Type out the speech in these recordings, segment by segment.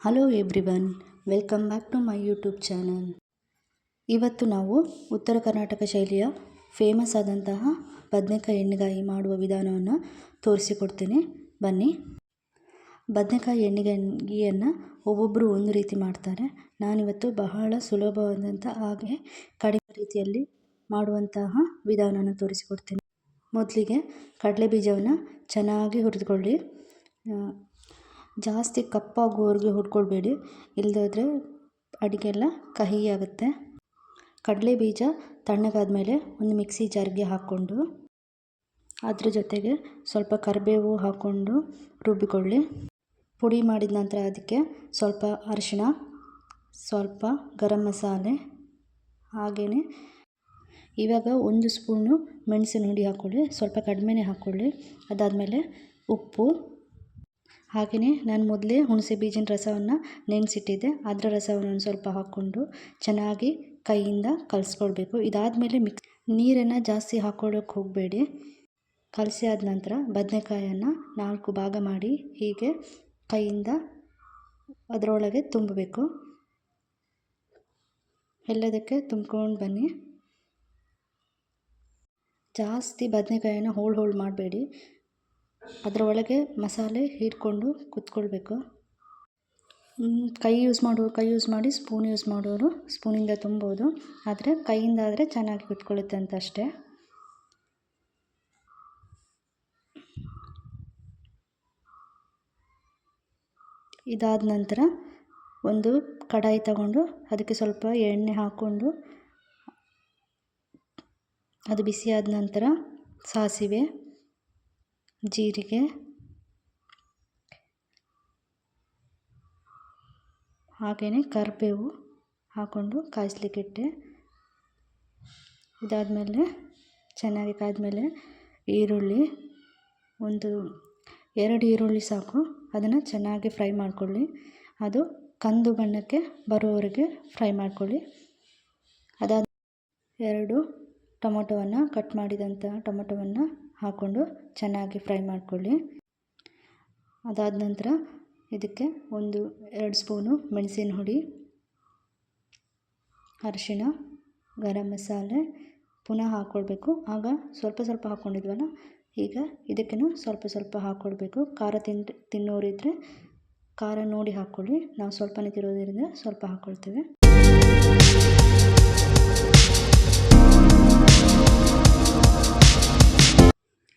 Hello everyone welcome back to my YouTube channel ಇವತ್ತು ನಾವು ಉತ್ತರ ಕರ್ನಾಟಕ ಶೈಲಿಯ ಫೇಮಸ್ ಆದಂತಹ ಬದನೆಕಾಯಿ ಎಣ್ಣೆಗಾಯಿ ಮಾಡುವ ವಿಧಾನವನ್ನು ತೋರಿಸಿಕೊಡ್ತೀನಿ. ಬನ್ನಿ. ಬದನೆಕಾಯಿ ಎಣ್ಣೆಗಾಯಿಯನ್ನು ಒಬ್ಬೊಬ್ಬರು ಒಂದು ರೀತಿ ಮಾಡ್ತಾರೆ. ನಾನಿವತ್ತು ಬಹಳ ಸುಲಭವಾದಂಥ ಹಾಗೆ ಕಡಿಮೆ ರೀತಿಯಲ್ಲಿ ಮಾಡುವಂತಹ ವಿಧಾನವನ್ನು ತೋರಿಸಿಕೊಡ್ತೀನಿ. ಮೊದಲಿಗೆ ಕಡಲೆ ಬೀಜವನ್ನು ಚೆನ್ನಾಗಿ ಹುರಿದುಕೊಳ್ಳಿ. ಜಾಸ್ತಿ ಕಪ್ಪಾಗುವವರೆಗೆ ಹುರ್ಕೊಳ್ಬೇಡಿ ಇಲ್ಲದೋದ್ರೆ ಅಡುಗೆ ಎಲ್ಲ ಕಹಿ ಆಗುತ್ತೆ ಕಡಲೆ ಬೀಜ ತಣ್ಣಗಾದಮೇಲೆ ಒಂದು ಮಿಕ್ಸಿ ಜಾರ್ಗೆ ಹಾಕ್ಕೊಂಡು, ಅದ್ರ ಜೊತೆಗೆ ಸ್ವಲ್ಪ ಕರಿಬೇವು ಹಾಕ್ಕೊಂಡು ರುಬ್ಬಿಕೊಳ್ಳಿ. ಪುಡಿ ಮಾಡಿದ ನಂತರ ಅದಕ್ಕೆ ಸ್ವಲ್ಪ ಅರಿಶಿಣ, ಸ್ವಲ್ಪ ಗರಂ ಮಸಾಲೆ ಹಾಗೆಯೇ ಇವಾಗ ಒಂದು ಸ್ಪೂನು ಮೆಣಸಿನ ಹುಡಿ ಹಾಕ್ಕೊಳ್ಳಿ. ಸ್ವಲ್ಪ ಕಡಿಮೆನೇ ಹಾಕ್ಕೊಳ್ಳಿ. ಅದಾದಮೇಲೆ ಉಪ್ಪು ಹಾಗೆಯೇ ನಾನು ಮೊದಲೇ ಹುಣಸೆ ಬೀಜಿನ ರಸವನ್ನು ನೆನೆಸಿಟ್ಟಿದ್ದೆ. ಅದರ ರಸವನ್ನು ಸ್ವಲ್ಪ ಹಾಕ್ಕೊಂಡು ಚೆನ್ನಾಗಿ ಕೈಯಿಂದ ಕಲಿಸ್ಕೊಳ್ಬೇಕು ಇದಾದಮೇಲೆ ಮಿಕ್ಸ್ ನೀರನ್ನು ಜಾಸ್ತಿ ಹಾಕ್ಕೊಳ್ಳೋಕೆ ಹೋಗಬೇಡಿ. ಕಲಸಿ ಆದ ನಂತರ ಬದನೆಕಾಯನ್ನು ನಾಲ್ಕು ಭಾಗ ಮಾಡಿ ಹೀಗೆ ಕೈಯಿಂದ ಅದರೊಳಗೆ ತುಂಬಬೇಕು. ಎಲ್ಲದಕ್ಕೆ ತುಂಬ್ಕೊಂಡು ಬನ್ನಿ. ಜಾಸ್ತಿ ಬದನೆಕಾಯನ್ನು ಹೋಳು ಹೋಳು ಮಾಡಬೇಡಿ. ಅದರ ಒಳಗೆ ಮಸಾಲೆ ಹೀರ್ಕೊಂಡು ಕುತ್ಕೊಳ್ಬೇಕು. ಕೈ ಯೂಸ್ ಮಾಡೋರು ಕೈ ಯೂಸ್ ಮಾಡಿ ಸ್ಪೂನ್ ಯೂಸ್ ಮಾಡೋರು ಸ್ಪೂನಿಂದ ತುಂಬೋದು. ಆದರೆ ಕೈಯಿಂದ ಆದರೆ ಚೆನ್ನಾಗಿ ಕುತ್ಕೊಳ್ಳುತ್ತೆ ಅಂತ ಅಷ್ಟೇ. ಇದಾದ ನಂತರ ಒಂದು ಕಡಾಯಿ ತಗೊಂಡು ಅದಕ್ಕೆ ಸ್ವಲ್ಪ ಎಣ್ಣೆ ಹಾಕ್ಕೊಂಡು ಅದು ಬಿಸಿಯಾದ ನಂತರ ಸಾಸಿವೆ ಜೀರಿಗೆ. ಹಾಗೆಯೇ ಕರಿಬೇವು ಹಾಕ್ಕೊಂಡು ಕಾಯಿಸ್ಲಿಕ್ಕಿಟ್ಟೆ ಇದಾದಮೇಲೆ ಚೆನ್ನಾಗಿ ಕಾದಮೇಲೆ ಈರುಳ್ಳಿ, ಒಂದು ಎರಡು ಈರುಳ್ಳಿ ಸಾಕು. ಅದನ್ನು ಚೆನ್ನಾಗಿ ಫ್ರೈ ಮಾಡಿಕೊಳ್ಳಿ. ಅದು ಕಂದು ಬಣ್ಣಕ್ಕೆ ಬರುವವರೆಗೆ ಫ್ರೈ ಮಾಡ್ಕೊಳ್ಳಿ. ಅದಾದ ಎರಡು ಟೊಮೊಟೊವನ್ನು ಕಟ್ ಮಾಡಿದಂಥ ಟೊಮೊಟೊವನ್ನು ಹಾಕ್ಕೊಂಡು ಚೆನ್ನಾಗಿ ಫ್ರೈ ಮಾಡಿಕೊಳ್ಳಿ. ಅದಾದ ನಂತರ ಇದಕ್ಕೆ ಒಂದು ಎರಡು ಸ್ಪೂನು ಮೆಣಸಿನ ಹುಡಿ, ಅರಿಶಿಣ, ಗರಂ ಮಸಾಲೆ ಪುನಃ ಹಾಕ್ಕೊಳ್ಬೇಕು. ಆಗ ಸ್ವಲ್ಪ ಸ್ವಲ್ಪ ಹಾಕ್ಕೊಂಡಿದ್ವಲ್ಲ, ಈಗ ಇದಕ್ಕೂ ಸ್ವಲ್ಪ ಸ್ವಲ್ಪ ಹಾಕ್ಕೊಳ್ಬೇಕು. ಖಾರ ತಿನ್ ತಿನ್ನೋರಿದ್ದರೆ ಖಾರ ನೋಡಿ ಹಾಕ್ಕೊಳ್ಳಿ. ನಾವು ಸ್ವಲ್ಪನೇ ತಿರೋದ್ರಿಂದ ಸ್ವಲ್ಪ ಹಾಕ್ಕೊಳ್ತೇವೆ.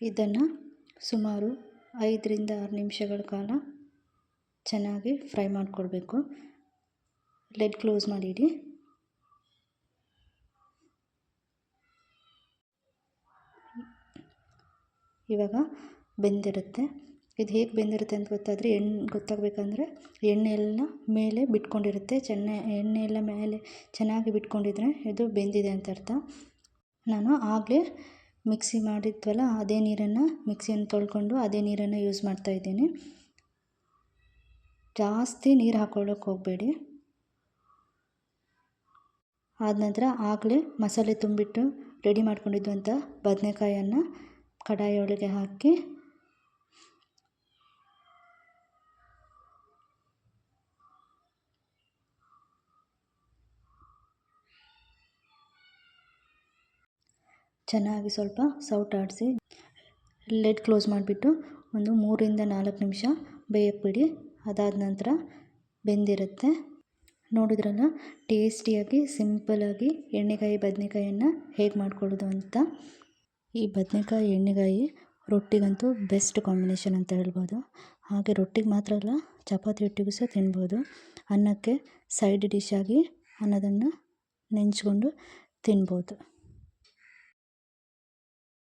ಇದನ್ನು ಸುಮಾರು ಐದರಿಂದ ಆರು ನಿಮಿಷಗಳ ಕಾಲ ಚೆನ್ನಾಗಿ ಫ್ರೈ ಮಾಡಿಕೊಡ್ಬೇಕು. ಲೆಡ್ ಕ್ಲೋಸ್ ಮಾಡಿಡಿ. ಇವಾಗ ಬೆಂದಿರುತ್ತೆ. ಇದು ಹೇಗೆ ಬೆಂದಿರುತ್ತೆ ಅಂತ ಗೊತ್ತಾದರೆ ಎಣ್ಣೆ, ಗೊತ್ತಾಗಬೇಕಂದ್ರೆ ಎಣ್ಣೆ ಎಲ್ಲ ಮೇಲೆ ಬಿಟ್ಕೊಂಡಿರುತ್ತೆ. ಚೆನ್ನ ಎಣ್ಣೆ ಎಲ್ಲ ಮೇಲೆ ಚೆನ್ನಾಗಿ ಬಿಟ್ಕೊಂಡಿದ್ರೆ ಇದು ಬೆಂದಿದೆ ಅಂತ ಅರ್ಥ. ನಾನು ಆಗಲೇ ಮಿಕ್ಸಿ ಮಾಡಿದ್ವಲ್ಲ, ಅದೇ ನೀರನ್ನು ಮಿಕ್ಸಿಯನ್ನು ತೊಳ್ಕೊಂಡು ಅದೇ ನೀರನ್ನು ಯೂಸ್ ಮಾಡ್ತಾ ಇದ್ದೀನಿ. ಜಾಸ್ತಿ ನೀರು ಹಾಕ್ಕೊಳ್ಳೋಕೆ ಹೋಗಬೇಡಿ. ಆದ ನಂತರ ಆಗಲೇ ಮಸಾಲೆ ತುಂಬಿಟ್ಟು ರೆಡಿ ಮಾಡ್ಕೊಂಡಿದ್ದಂಥ ಬದನೇಕಾಯನ್ನು ಕಡಾಯಿ ಒಳಗೆ ಹಾಕಿ ಚೆನ್ನಾಗಿ ಸ್ವಲ್ಪ ಸೌಟಾಡಿಸಿ ಲೆಡ್ ಕ್ಲೋಸ್ ಮಾಡಿಬಿಟ್ಟು ಒಂದು ಮೂರಿಂದ ನಾಲ್ಕು ನಿಮಿಷ ಬೇಯಕ್ಕೆ ಬಿಡಿ ಅದಾದ ನಂತರ ಬೆಂದಿರುತ್ತೆ. ನೋಡಿದ್ರಲ್ಲ, ಟೇಸ್ಟಿಯಾಗಿ ಸಿಂಪಲಾಗಿ ಎಣ್ಣೆಕಾಯಿ ಬದನೆಕಾಯನ್ನು ಹೇಗೆ ಮಾಡ್ಕೊಳ್ಳೋದು ಅಂತ. ಈ ಬದನೆಕಾಯಿ, ಎಣ್ಣೆಗಾಯಿ ರೊಟ್ಟಿಗಂತೂ ಬೆಸ್ಟ್ ಕಾಂಬಿನೇಷನ್ ಅಂತ ಹೇಳ್ಬೋದು. ಹಾಗೆ ರೊಟ್ಟಿಗೆ ಮಾತ್ರ ಅಲ್ಲ, ಚಪಾತಿ ರೊಟ್ಟಿಗೂ ಸಹ ತಿನ್ಬೋದು. ಅನ್ನಕ್ಕೆ ಸೈಡ್ ಡಿಶ್ ಆಗಿ ಅನ್ನೋದನ್ನು ನೆಂಚ್ಕೊಂಡು ತಿನ್ಬೋದು.